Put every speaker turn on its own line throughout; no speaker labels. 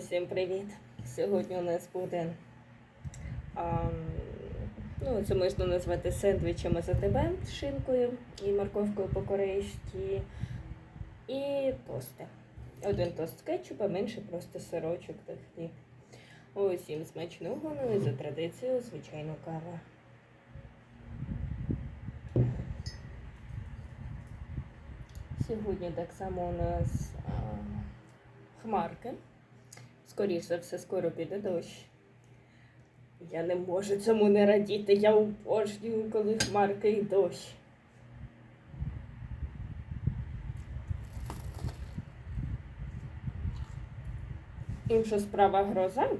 Всім привіт! Сьогодні у нас буде а, ну, це можна назвати сендвічами за тебе з шинкою і морковкою по-корейськи. І тости. Один тост з кетчупа, менше просто сирочок та хліб. Усім смачного, ну і за традицією, звичайно, кава. Сьогодні так само у нас а, хмарки. Скоріше все, скоро піде дощ. Я не можу цьому не радіти. Я обожнюю, коли хмарки і дощ. Інша справа гроза.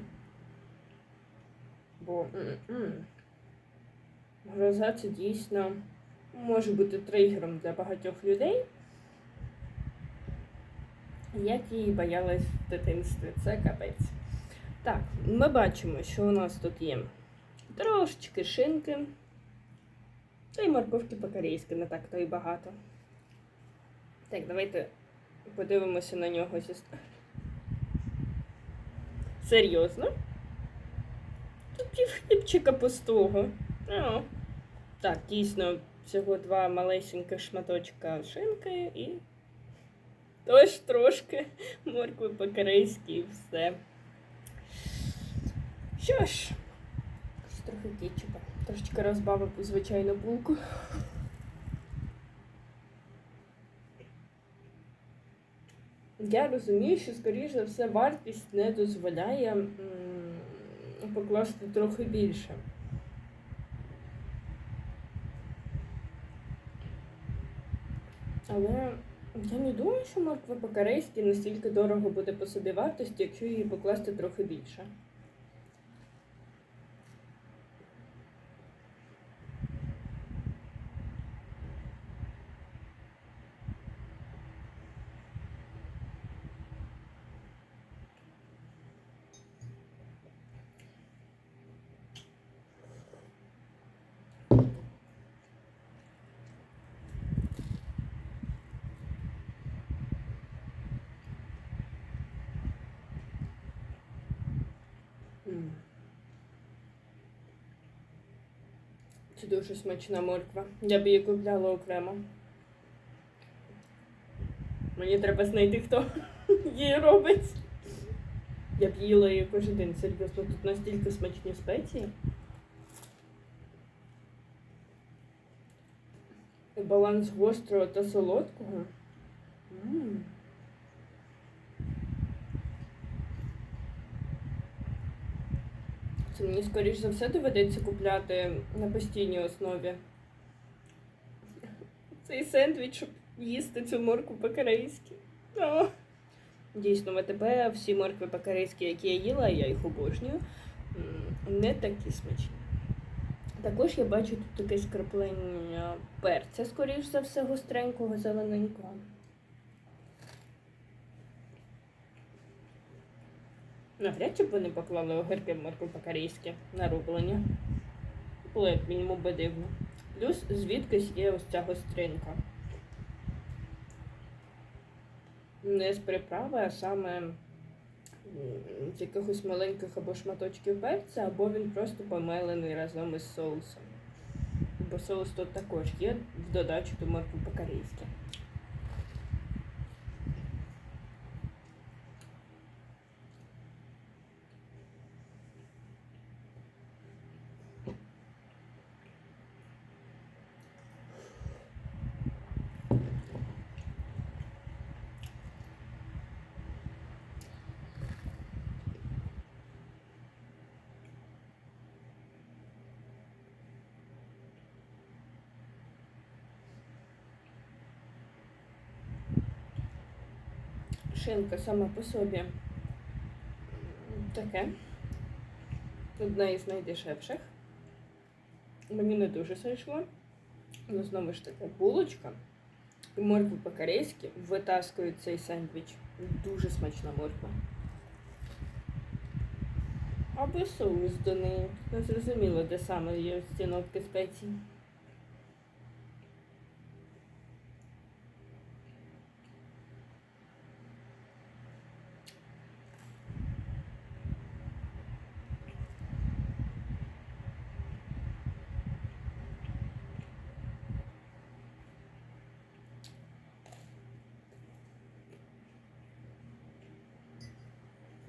Бо гроза це дійсно може бути тригером для багатьох людей. Як її боялась в дитинстві, це капець. Так, ми бачимо, що у нас тут є трошечки шинки. Та й морковки по-корейськи, не так то і багато. Так, давайте подивимося на нього зі Серйозно? Тут хлібчика пустого. О. Так, дійсно, всього два малесеньких шматочка шинки і Тож трошки моркви по-корейськи і все. Що ж, трохи кетчупа. Трошечки розбавив у звичайну булку. Я розумію, що, скоріш за все, вартість не дозволяє покласти трохи більше. Але я не думаю, що морква по-корейськи настільки дорого буде по собі вартості, якщо її покласти трохи більше. М. Це дуже смачна морква. Я б її купляла окремо. Мені треба знайти, хто її робить. Я б їла її кожен день, серйозно, тут настільки смачні спеції. Баланс гострого та солодкого. М. Це мені, скоріш за все, доведеться купляти на постійній основі. Цей сендвіч, щоб їсти цю морку по-корейськи. О. Дійсно, ВТБ, всі моркви по-корейськи, які я їла, я їх обожнюю, не такі смачні. Також я бачу тут таке скраплення перця, скоріш за все, гостренького, зелененького. Навряд чи б вони поклали огірки в моркву по-корейськи на рублення. Було як мінімум би дивно. Плюс звідкись є ось ця гостринка. Не з приправи, а саме з якихось маленьких або шматочків перця, або він просто помелений разом із соусом. Бо соус тут також є в додачу до моркви по-корейськи. Шинка сама по собі таке. Одна із найдешевших. Мені не дуже зайшло. Ну, знову ж таки, булочка і морква по-корейськи витаскують цей сендвіч. Дуже смачна морква. Або соус до неї. Не зрозуміло, де саме є ці спецій.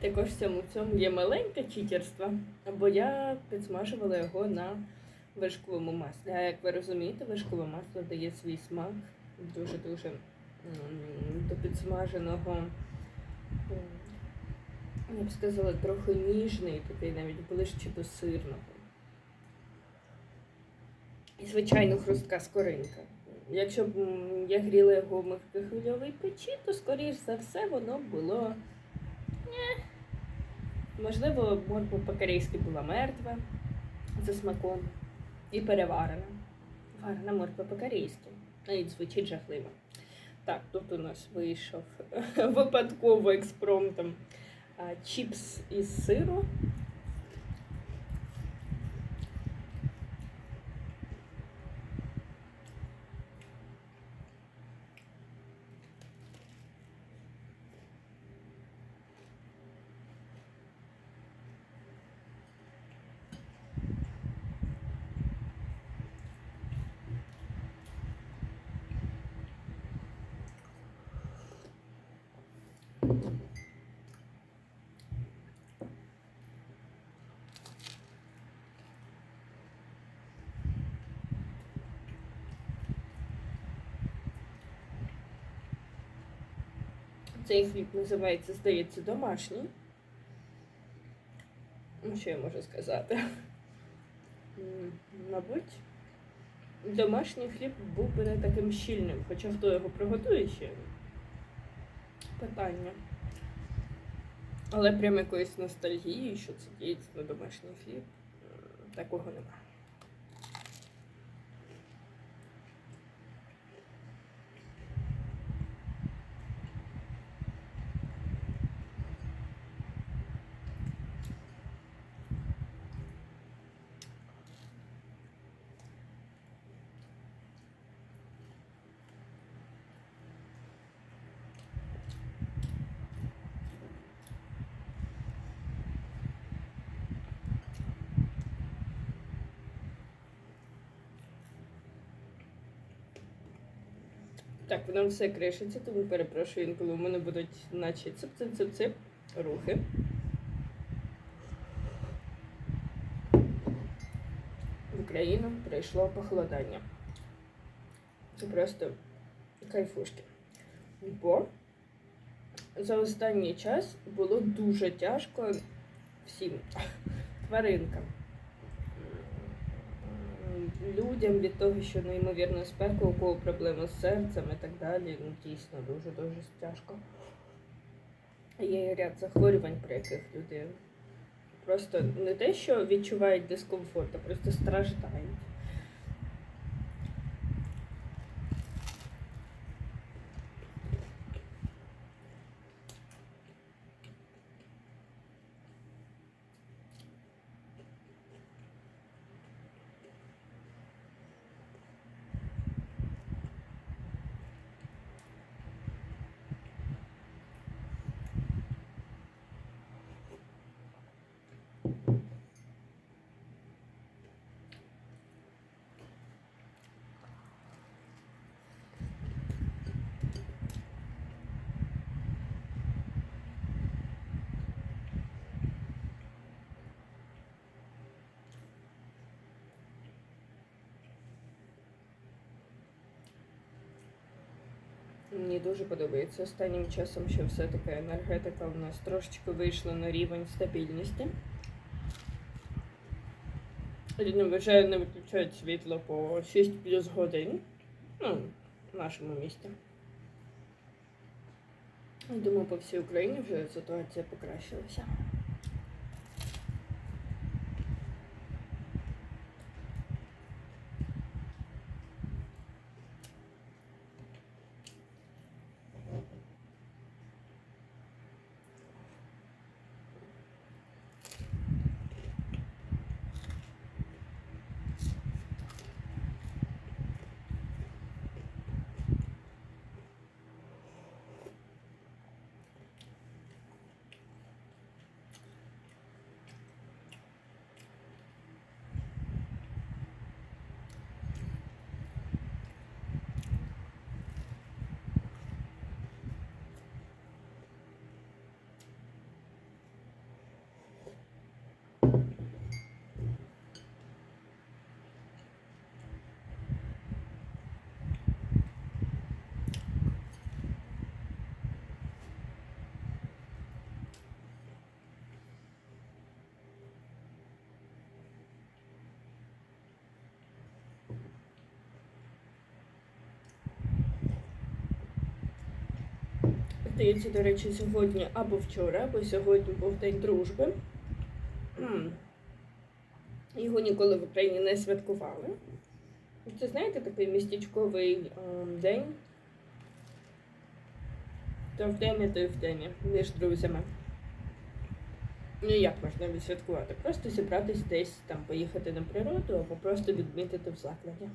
Також в цьому цьому є маленьке читерство, бо я підсмажувала його на вершковому маслі. А як ви розумієте, вершкове масло дає свій смак дуже-дуже до підсмаженого. Я б сказала, трохи ніжний, такий навіть ближче до сирного. І, звичайно, хрустка скоринка. Якщо б я гріла його в микрохвильовій печі, то, скоріш за все, воно було Можливо, морква по-корейськи була мертва за смаком і переварена. Варена морква по-корейськи. Навіть звучить жахливо. Так, тут у нас вийшов випадково експромтом чіпс із сиру. Цей хліб називається, здається, домашній. Ну, що я можу сказати? Мабуть, домашній хліб був би не таким щільним, хоча хто його приготує ще питання. Але прям якоїсь ностальгії, що це дійсно домашній хліб, такого немає. Так, воно все кришиться, тому перепрошую інколи у мене будуть наче цып-цып-цып-цып рухи. В Україну прийшло похолодання. Це просто кайфушки. Бо за останній час було дуже тяжко всім тваринкам. Людям від того, що неймовірно спека, у кого проблеми з серцем і так далі, ну дійсно дуже-дуже тяжко. Є ряд захворювань, при яких люди просто не те, що відчувають дискомфорт, а просто страждають. Мені дуже подобається останнім часом, що все-таки енергетика у нас трошечки вийшла на рівень стабільності. Він вважає не виключають світло по 6 плюс годин. Ну, в нашому місті. Думаю, по всій Україні вже ситуація покращилася. здається, до речі, сьогодні або вчора, бо сьогодні був День Дружби. Його ніколи в Україні не святкували. Це, знаєте, такий містечковий ем, день. То в темі, то й в темі, між друзями. Ну як можна відсвяткувати? Просто зібратись десь, там, поїхати на природу або просто відмітити в закладі.